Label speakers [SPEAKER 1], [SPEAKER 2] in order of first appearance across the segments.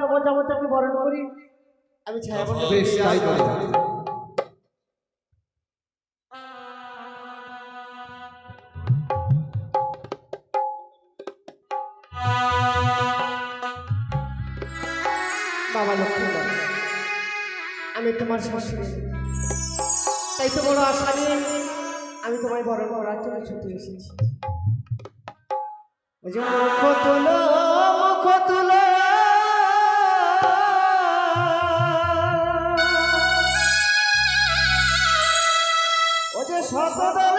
[SPEAKER 1] নবজামতাকে বরণ করি। আমি ছায়া বন্ধু
[SPEAKER 2] বেশ তাই করে
[SPEAKER 1] বাবা লক্ষ্মী আমি তোমার শাশুড়ি তাই তো বড় আশা নিয়ে আমি তোমায় বরণ করার জন্য ছুটে এসেছি। ও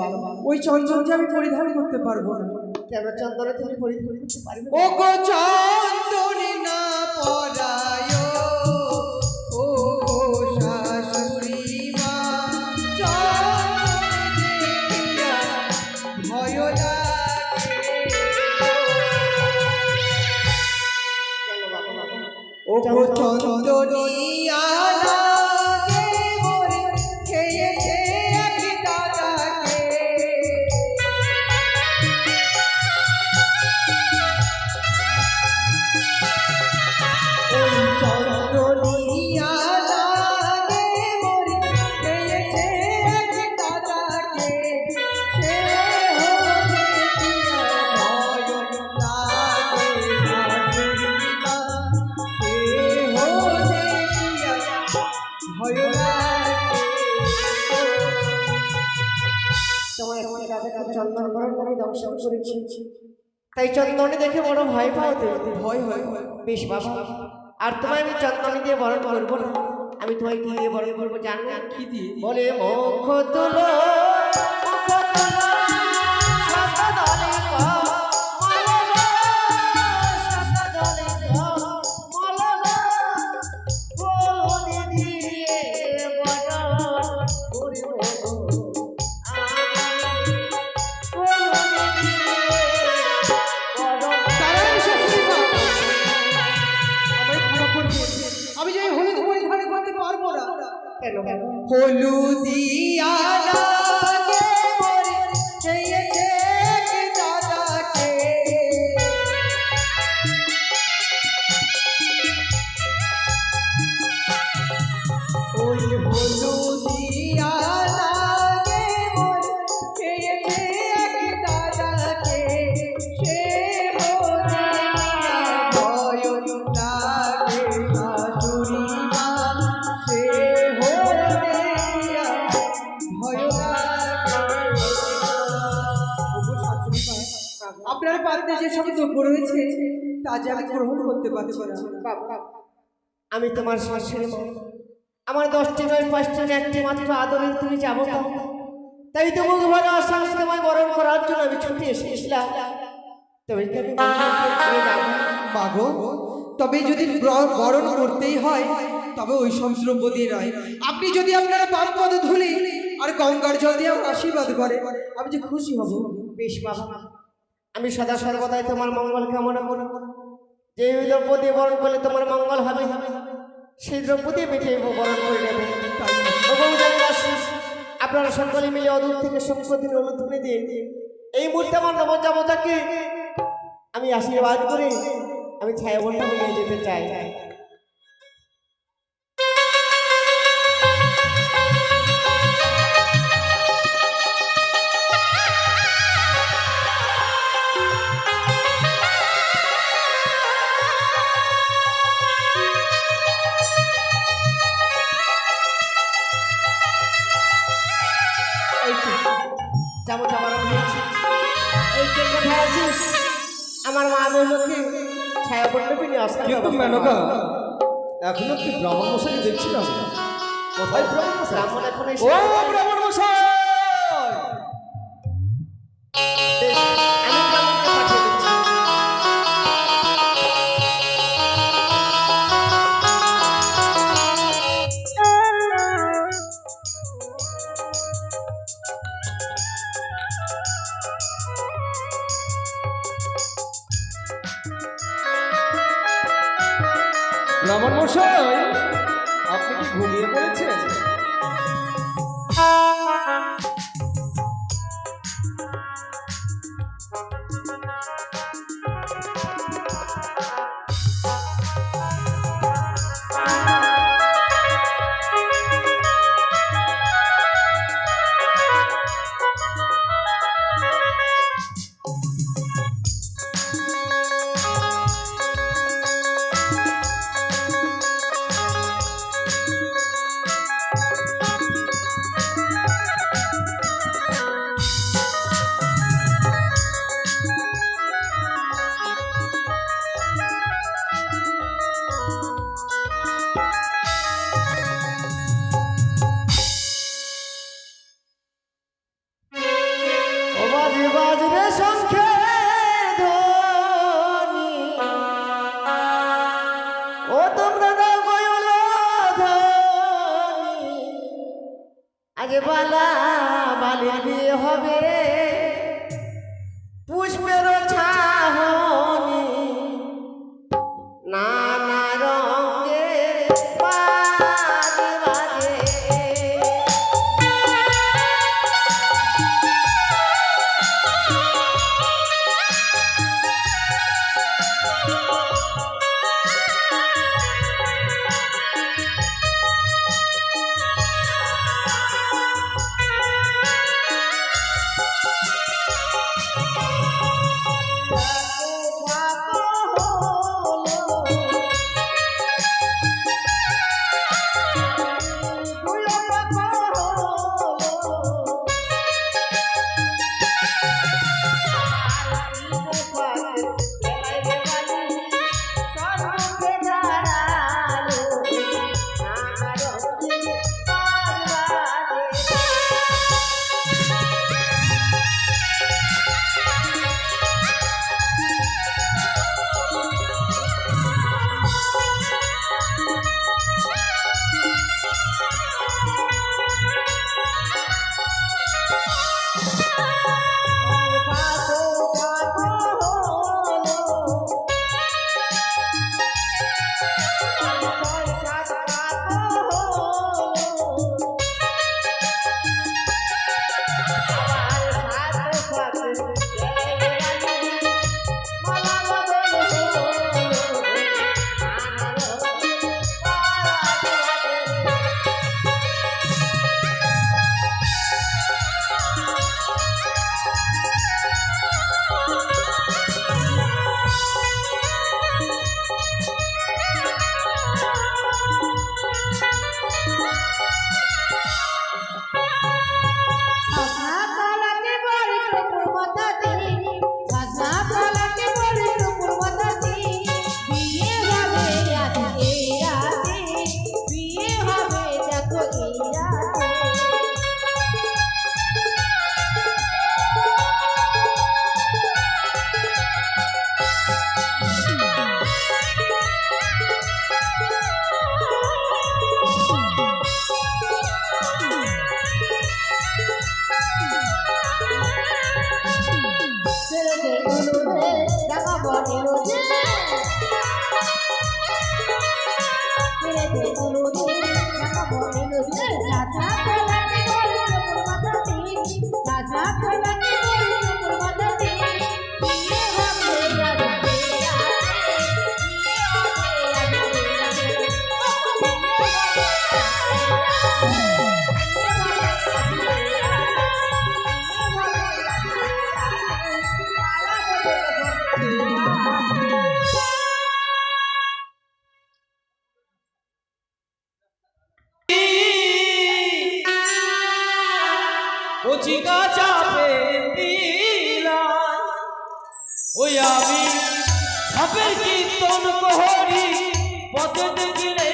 [SPEAKER 1] বাবা
[SPEAKER 3] ওই চঞ্চল যে আমি পরিধান করতে পারব না।
[SPEAKER 1] কেন চন্দনে তুমি পরিধান করতে পারবে
[SPEAKER 3] ও গো চন্দনী না পরায় ও গো শাশুড়ি মা চন্দনী দেখিয়া ভয় লাগে।
[SPEAKER 1] কেন বাবা? বাবা
[SPEAKER 3] ও গো চন্দনী
[SPEAKER 1] তাই চন্দনে দেখে বড় ভয় পাও তো
[SPEAKER 3] ভয় হয় ভয়।
[SPEAKER 1] বেশ বাবা আর তোমায় আমি চন্দনে দিয়ে বরণ করব না। আমি তোমায় কি দিয়ে বরণ করব জানো
[SPEAKER 3] কি দিয়ে
[SPEAKER 1] বলে মুখ তুলো মুখ তুলো,
[SPEAKER 3] যে আমি গ্রহণ করতে পারছি না।
[SPEAKER 1] বাবা আমি তোমার শাশুড়ি মা আমার দশটি নয় পাঁচটি একটি মাত্র আদরের তুমি যাব তাই তো আশা আমি তোমায় বরণ করার জন্য আমি ছুটি এসেছিলাম। যাব?
[SPEAKER 3] মাগো তবে যদি ব্র- বরণ করতেই হয় তবে ওই সব দ্রব্য দিয়ে নয়। আপনি যদি আপনার পান পদ ধুলি আর গঙ্গার জল দিয়ে আমার আশীর্বাদ করে আমি যে খুশি হব।
[SPEAKER 1] বেশ বাবা। আমি সদা সর্বদাই তোমার মঙ্গল কামনা করি। যে দ্রব্য বরণ করলে তোমার মঙ্গল হবে। সেই দ্রব্য দিয়ে বরণ করে নেবে। আপনারা সকলে মিলে অদূর থেকে সম্পত্তির অনুধ্বনি দিয়ে এই মুহূর্তে আমার নবজামতাকে আমি আশীর্বাদ করে। আমি ছায়া বলটা নিয়ে যেতে চাই। যাব যাবার। এই কে কোথায় আছিস? আমার মা মেহনতি ছায়া মণ্ডপে নিয়ে আসতে
[SPEAKER 2] কিন্তু মেনকা এখনও কি ব্রাহ্মণ মশাই দেখছিলাম? কোথায় ব্রাহ্মণ
[SPEAKER 1] ব্রাহ্মণ এখন
[SPEAKER 2] ও ব্রাহ্মণ ব্রাহ্মণ মশাই আপনি কি ঘুমিয়ে পড়েছেন?
[SPEAKER 1] তোমরা দাও গয়ল আজ বালা বালি দিয়ে হবে। রে
[SPEAKER 4] কচি কাঁচা দিলাই ওই আমি সাপের কীর্তন কহরি পথে দেখিলে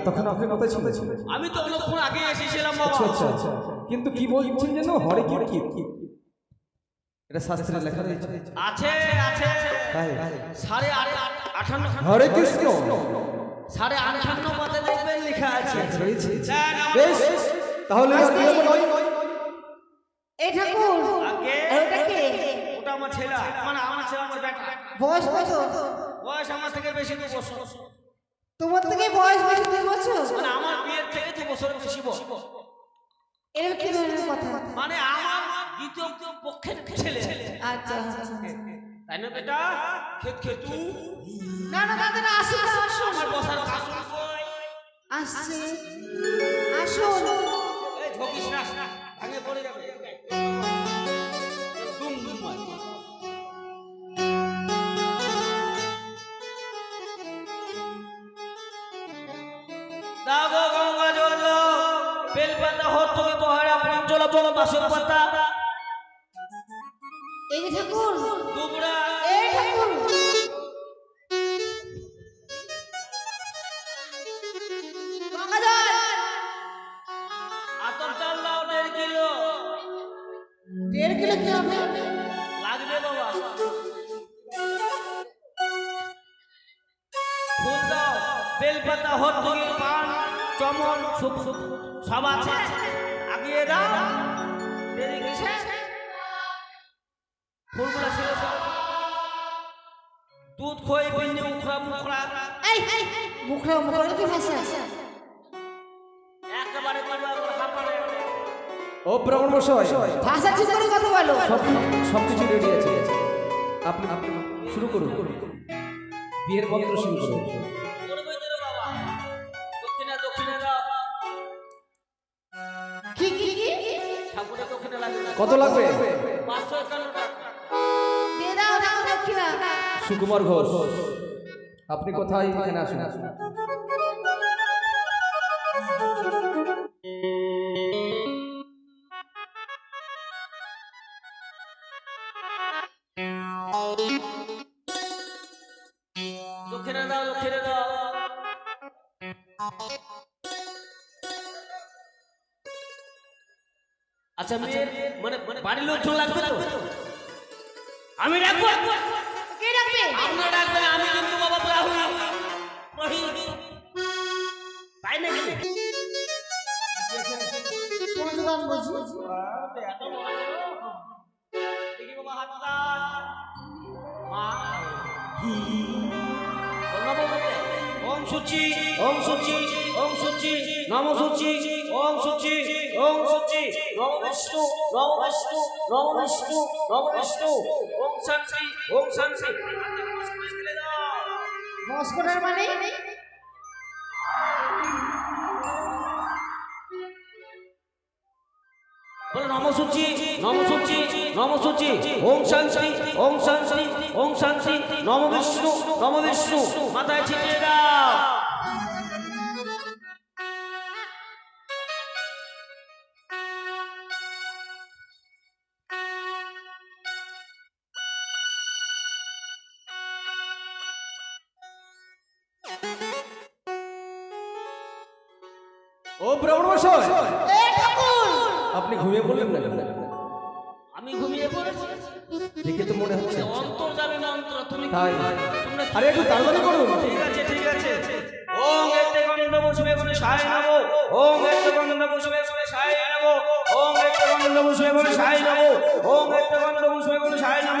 [SPEAKER 2] এতক্ষণ আপনি কোথায় ছিলেন?
[SPEAKER 4] আমি তো অনেকক্ষণ আগে এসেছিলাম বাবা।
[SPEAKER 2] আচ্ছা আচ্ছা আচ্ছা। কিন্তু কি বলছেন যেন? হরে কি কি এটা শাস্ত্রে লেখা রয়েছে।
[SPEAKER 4] আছে আছে।
[SPEAKER 2] তাই?
[SPEAKER 4] সাড়ে আট আটান্ন
[SPEAKER 2] হরে কৃষ্ণ।
[SPEAKER 4] সাড়ে আটান্ন পাতে দেখবেন লেখা আছে।
[SPEAKER 2] রয়েছে। বেশ। তাহলে
[SPEAKER 1] এই ঠাকুর ওটা কে?
[SPEAKER 4] ওটা আমার ছেলে। মানে আমার ছেলে আমার বেটা।
[SPEAKER 1] বয়স কত?
[SPEAKER 4] বয়স আমার থেকে বেশি বছর।
[SPEAKER 1] তোমার থেকে বয়স বেশি দুই বছর?
[SPEAKER 4] মানে আমার বিয়ের থেকে দু বছর বেশি বয়স।
[SPEAKER 1] এরকম কি ধরনের কথা?
[SPEAKER 4] মানে আমার দ্বিতীয় পক্ষের ছেলে।
[SPEAKER 1] আচ্ছা আচ্ছা
[SPEAKER 4] তাই না বেটা? খেত খেতু।
[SPEAKER 1] না না দাদা না আসুন না, আসুন
[SPEAKER 4] আমার বসার আসুন
[SPEAKER 1] আসুন।
[SPEAKER 4] আসছে। পঞ্চলা বল পাতা।
[SPEAKER 1] এই ঠাকুর।
[SPEAKER 4] দুবড়া
[SPEAKER 1] এই ঠাকুর।
[SPEAKER 4] দেড় কিলো।
[SPEAKER 1] কি হবে?
[SPEAKER 4] লাগবে বাবা। ফুল দাও। বেলপাতা হর্তকি পান চমন সব আছে আগিয়ে দেরি কিসে ফুলগুলো ছিল দুধ খই বিন্দি উখরা মুখরা।
[SPEAKER 1] এই মুখরা মুখরা কি ভাষা
[SPEAKER 4] একেবারে হাঁপাড়ে
[SPEAKER 2] ও ব্রাহ্মণ মশাই
[SPEAKER 1] ভাষা ঠিক করে কথা বলো।
[SPEAKER 2] সব সব রেডি আছে। আপনি আপনি শুরু করুন। বিয়ের মন্ত্র শুরু করুন। কত লাগবে? সুকুমার ঘোষ আপনি কোথায় এখানে আসুন।
[SPEAKER 4] দক্ষিণে দাও দক্ষিণে দাও। আচ্ছা মেয়ের মানে মানে বাড়ির লোকজন লাগবে তো? আমি রাখব।
[SPEAKER 1] কে রাখবে?
[SPEAKER 4] আপনারা রাখবেন আমি কিন্তু বাবা রাহুল। রহিম তাই নাকি?
[SPEAKER 1] পঞ্চদান বলছি?
[SPEAKER 4] দেখি বাবা হাতটা। মা। ওম সুচি ওম সুচি ওম সুচি নম সুচি। ওম সুচি ওম সুচি নম বিষ্ণু নম বিষ্ণু নম বিষ্ণু নম বিষ্ণু ওম শান্তি ওম শান্তি।
[SPEAKER 1] মস্কোটার মানে?
[SPEAKER 4] বলো নম সুচি নম সুচি নম সুচি ওম শান্তি ওম শান্তি ওম শান্তি নম বিষ্ণু নম বিষ্ণু মাথায় ছিটিয়ে দাও।
[SPEAKER 2] ও ব্রাহ্মণ মশাই
[SPEAKER 1] এ ঠাকুর।
[SPEAKER 2] আপনি ঘুমিয়ে পড়লেন না
[SPEAKER 4] আমি ঘুমিয়ে পড়েছি।
[SPEAKER 2] দেখে তো মনে হচ্ছে।
[SPEAKER 4] অন্তর যাবে মন্ত্র তুমি কি-
[SPEAKER 2] তাই। আরে একটু তাড়াতাড়ি করুন।
[SPEAKER 4] ঠিক আছে ঠিক আছে। ওম এতে গন্ধ বসবে বলে সাই নব। ওম এতে গন্ধ বসবে বলে সাই নব। ওম এতে গন্ধ বসবে বলে সাই নব। ওম এতে গন্ধ বসবে বলে সাই নব।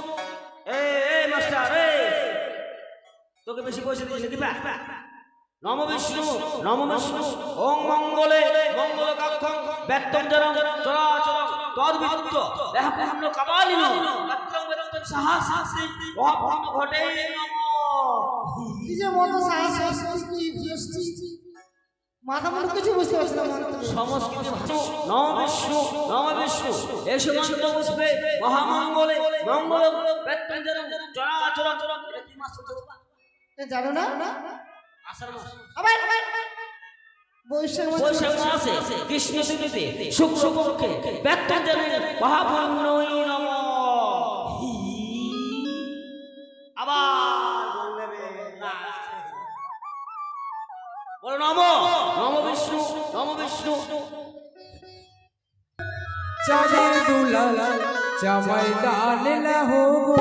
[SPEAKER 4] তোকে বেশি পয়সা দিয়েছে দিবা? নম বিষ্ণু নম বিষ্ণু। ওং মঙ্গলে মঙ্গল কাক্ষং ব্যক্তং জনম চরাচরম তদ্বিত্ত। দেহপূর্ণ কামালিনো মহাপূর্ণ ঘটে নমঃ।
[SPEAKER 1] কি যে মতো কি মাথা কিছু বুঝতে পারছি না
[SPEAKER 4] সংস্কৃত নম বিষ্ণু নম বিষ্ণু। এসো মন্ত্র পুষ্পে মহামঙ্গলে মঙ্গল ব্যত্যঞ্জনম চরাচর এটা কি মাস চলছে
[SPEAKER 1] জানো না? আবার বৈশাখ মাসে
[SPEAKER 4] কৃষ্ণ নম। আবার। বলো নম নম বিষ্ণু নম বিষ্ণু।
[SPEAKER 3] চাঁদের দুলাল লাহো গো